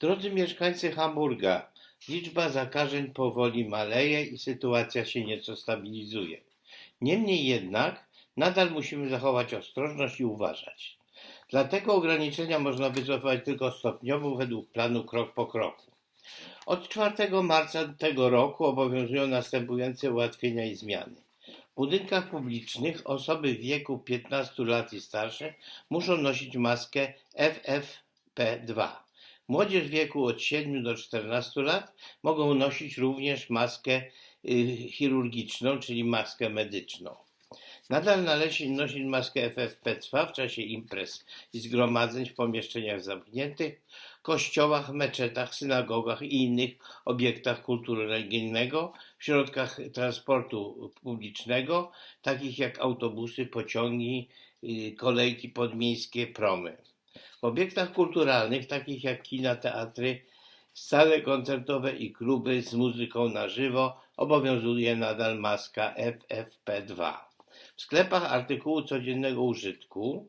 Drodzy mieszkańcy Hamburga, liczba zakażeń powoli maleje i sytuacja się nieco stabilizuje. Niemniej jednak nadal musimy zachować ostrożność i uważać. Dlatego ograniczenia można wycofać tylko stopniowo według planu krok po kroku. Od 4 marca tego roku obowiązują następujące ułatwienia i zmiany. W budynkach publicznych osoby w wieku 15 lat i starsze muszą nosić maskę FFP2. Młodzież w wieku od 7 do 14 lat mogą nosić również maskę y, chirurgiczną, czyli maskę medyczną. Nadal należy nosić maskę FFP2 w czasie imprez i zgromadzeń w pomieszczeniach zamkniętych, kościołach, meczetach, synagogach i innych obiektach kultury religijnego, w środkach transportu publicznego, takich jak autobusy, pociągi, y, kolejki podmiejskie, promy. W obiektach kulturalnych, takich jak kina, teatry, sale koncertowe i kluby z muzyką na żywo, obowiązuje nadal maska FFP2. W sklepach artykułu codziennego użytku,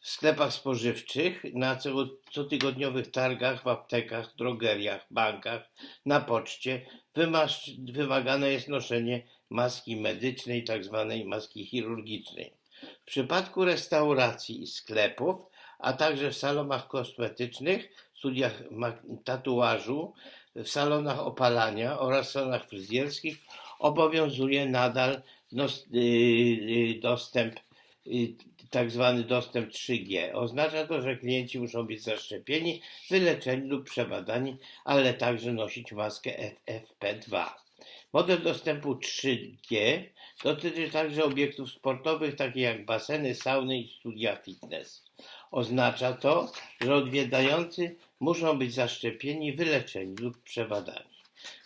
w sklepach spożywczych, na co- cotygodniowych targach, w aptekach, drogeriach, bankach, na poczcie wymagane jest noszenie maski medycznej, tzw. maski chirurgicznej. W przypadku restauracji i sklepów, a także w salonach kosmetycznych, studiach tatuażu, w salonach opalania oraz salonach fryzjerskich obowiązuje nadal y, y, dostęp, y, tak zwany dostęp 3G. Oznacza to, że klienci muszą być zaszczepieni, wyleczeni lub przebadani, ale także nosić maskę FFP2. Model dostępu 3G dotyczy także obiektów sportowych, takich jak baseny, sauny i studia fitness. Oznacza to, że odwiedzający muszą być zaszczepieni, wyleczeni lub przebadani.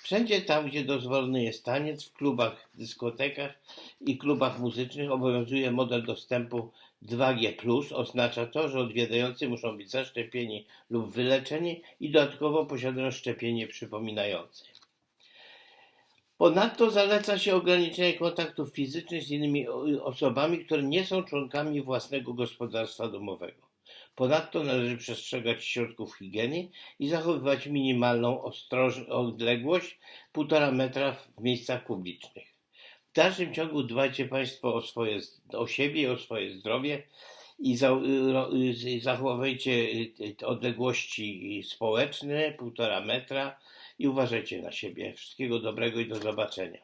Wszędzie tam, gdzie dozwolony jest taniec, w klubach, dyskotekach i klubach muzycznych obowiązuje model dostępu 2G+. Oznacza to, że odwiedzający muszą być zaszczepieni lub wyleczeni i dodatkowo posiadają szczepienie przypominające. Ponadto zaleca się ograniczenie kontaktów fizycznych z innymi osobami, które nie są członkami własnego gospodarstwa domowego. Ponadto należy przestrzegać środków higieny i zachowywać minimalną ostroż- odległość 1,5 metra w miejscach publicznych. W dalszym ciągu dbajcie Państwo o, swoje, o siebie, i o swoje zdrowie i ro- y, zachowajcie y, odległości społeczne 1,5 metra i uważajcie na siebie. Wszystkiego dobrego i do zobaczenia.